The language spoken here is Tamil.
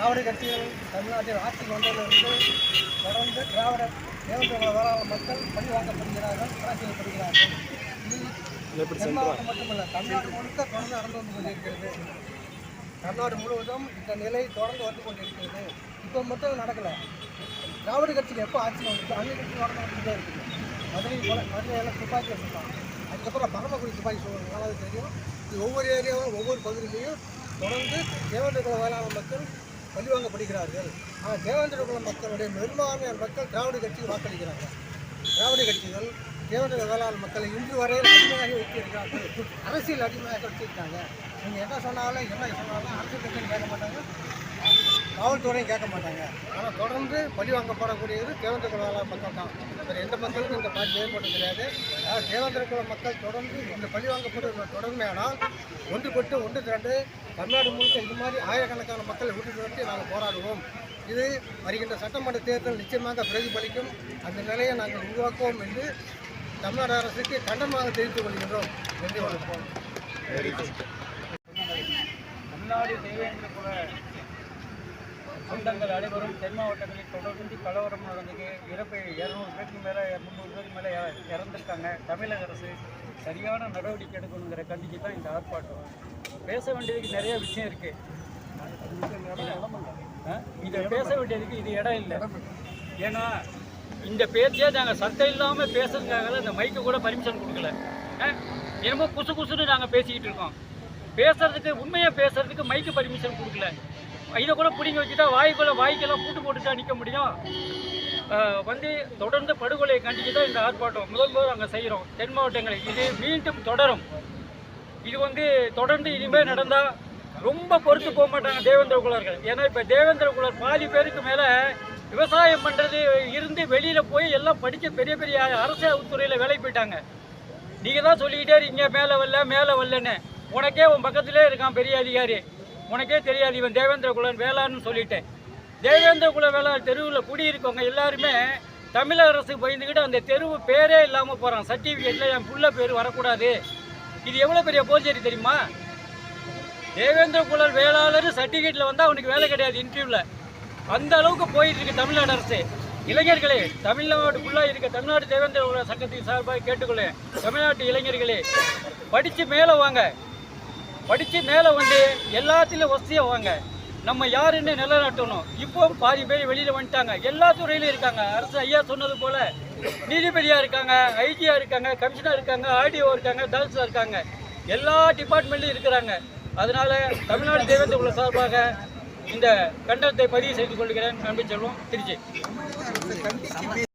திராவிட கட்சிகள் தமிழ்நாட்டில் ஆட்சிக்கு வந்ததிலிருந்து தொடர்ந்து திராவிட தேவேந்திர வேளாண் மக்கள் கொலை செய்யப்படுகிறார்கள் இது மாவட்டம் மட்டுமல்ல தமிழ்நாடு முழுக்க தொடர்ந்து நடந்து வந்து கொண்டிருக்கிறது. தமிழ்நாடு முழுவதும் இந்த நிலை தொடர்ந்து வந்து கொண்டிருக்கிறது. இப்போ மட்டும் நடக்கலை. திராவிட கட்சிக்கு எப்போ ஆட்சி வந்துச்சு அன்னைக்கு கட்சி நடந்து வந்துட்டே இருக்குது மதுரை கொலை மதுரையில் துப்பாக்கி வச்சுருக்காங்க அதுக்கப்புறம் பரமக்குடி துப்பாக்கி நல்லா தெரியும். இது ஒவ்வொரு ஏரியாவும் ஒவ்வொரு பகுதியிலையும் தொடர்ந்து தேவேந்திர குல வேளாண் மக்கள் பழிவாங்கப்படுகிறார்கள் ஆனால் தேவேந்திர குல மக்களுடைய பெரும்பான்மையான மக்கள் திராவிட கட்சிக்கு வாக்களிக்கிறாங்க திராவிட கட்சிகள் தேவேந்திர வேளாண் மக்களை இன்று வரையில் அடிமையாக வைத்திருக்கிறார்கள் அரசியல் அடிமையாக வச்சிருக்காங்க நீங்கள் என்ன சொன்னாலும் என்ன சொன்னாலும் அரசியல் கட்சியில் கேட்க மாட்டாங்க. காவல்துறையும் கேட்க மாட்டாங்க. ஆனால் தொடர்ந்து பழி வாங்கப்படக்கூடியது தேவேந்திர குல மக்கள் தான். வேறு எந்த மக்களுக்கும் இந்த பாதி ஏற்பட்டது கிடையாது. அதாவது தேவேந்திர குல மக்கள் தொடர்ந்து இந்த பழி வாங்கப்படுவது தொடர்மையானால் ஒன்றுபட்டு ஒன்று திரண்டு தமிழ்நாடு முழுக்க இது மாதிரி ஆயிரக்கணக்கான மக்களை விட்டு நாங்கள் போராடுவோம். இது வருகின்ற சட்டமன்ற தேர்தல் நிச்சயமாக பிரதிபலிக்கும். அந்த நிலையை நாங்கள் உருவாக்குவோம் என்று தமிழ்நாடு அரசுக்கு கண்டனமாக தெரிவித்துக் கொள்கின்றோம். நன்றி வணக்கம். தமிழ்நாடு தேவேந்திர குல சொந்தங்கள் அனைவரும் தென் மாவட்டங்களில் தொடர்ந்து கலவரம் நடந்தது. இறப்பு இரநூறு பேருக்கு மேலே முந்நூறு பேருக்கு மேலே இறந்துருக்காங்க. தமிழக அரசு சரியான நடவடிக்கை எடுக்கணுங்கிற கண்டிக்கு தான் இந்த ஆர்ப்பாட்டம் பேச வேண்டியதுக்கு நிறைய விஷயம் இருக்குது இதை பேச வேண்டியதுக்கு இது இடம் இல்லை. ஏன்னா இந்த பேச்சே நாங்கள் சத்தம் இல்லாமல் பேசுறதுக்காக இந்த மைக்கு கூட பர்மிஷன் கொடுக்கல. ஆ? என்னமோ குசு குசுன்னு நாங்கள் பேசிக்கிட்டு இருக்கோம். பேசுறதுக்கு உண்மையாக பேசுறதுக்கு மைக்கு பர்மிஷன் கொடுக்கல. இதை கூட பிடிங்கி வச்சுட்டா வாய்க்குள்ள வாய்க்கெல்லாம் பூட்டு போட்டுட்டா நிற்க முடியும். வந்து தொடர்ந்து படுகொலையை கண்டிச்சு தான் இந்த ஆர்ப்பாட்டம் முதல் முதல் அங்கே செய்கிறோம் தென் மாவட்டங்களில் இது மீண்டும் தொடரும். இது வந்து தொடர்ந்து இனிமேல் நடந்தால் ரொம்ப பொறுத்து போக மாட்டாங்க தேவேந்திர குலர்கள். ஏன்னா இப்போ தேவேந்திர குலர் பாதி பேருக்கு மேலே விவசாயம் பண்ணுறது இருந்து வெளியில் போய் எல்லாம் படித்த பெரிய பெரிய அரசு துறையில் வேலைக்கு போயிட்டாங்க. நீங்கள் தான் சொல்லிக்கிட்டே இருக்கீங்க மேலே வரல மேலே வரலன்னு. உனக்கே உன் பக்கத்துலேயே இருக்கான் பெரிய அதிகாரி. உனக்கே தெரியாது இவன் தேவேந்திர குலன் வேளான்னு சொல்லிட்டேன். தேவேந்திர குல வேளாண் தெருவில் குடியிருக்கவங்க எல்லாருமே தமிழக பயந்துக்கிட்டு அந்த தெருவு பேரே இல்லாமல் போகிறான் சர்டிஃபிகேட்டில் என் புள்ள பேர் வரக்கூடாது. இது எவ்வளோ பெரிய போச்சேரி தெரியுமா? தேவேந்திர குலர் வேளாளர் சர்டிஃபிகேட்டில் வந்தால் அவனுக்கு வேலை கிடையாது இன்டர்வியூவில் அந்த அளவுக்கு போயிட்டு இருக்கு தமிழ்நாடு அரசு. இளைஞர்களே தமிழ்நாடு ஃபுல்லாக இருக்க தமிழ்நாடு தேவேந்திர குல சங்கத்தின் சார்பாக கேட்டுக்கொள்ளேன் தமிழ்நாட்டு இளைஞர்களே படித்து மேலே வாங்க. படித்து மேலே வந்து எல்லாத்துலேயும் வசதியாக வாங்க. நம்ம யாருன்னு நிலநாட்டணும்? இப்போ பாதி பேர் வெளியில் வந்துட்டாங்க. எல்லா துறையிலும் இருக்காங்க. அரசு ஐயா சொன்னது போல் நீதிபதியாக இருக்காங்க ஐஜியாக இருக்காங்க கமிஷனாக இருக்காங்க ஆர்டிஓ இருக்காங்க தால்ஸாக இருக்காங்க. எல்லா டிபார்ட்மெண்ட்லையும் இருக்கிறாங்க. அதனால தமிழ்நாடு தேவேந்திர உள்ள சார்பாக இந்த கண்டனத்தை பதிவு செய்து கொள்கிறேன். நம்பி செல்வோம். திருச்சி.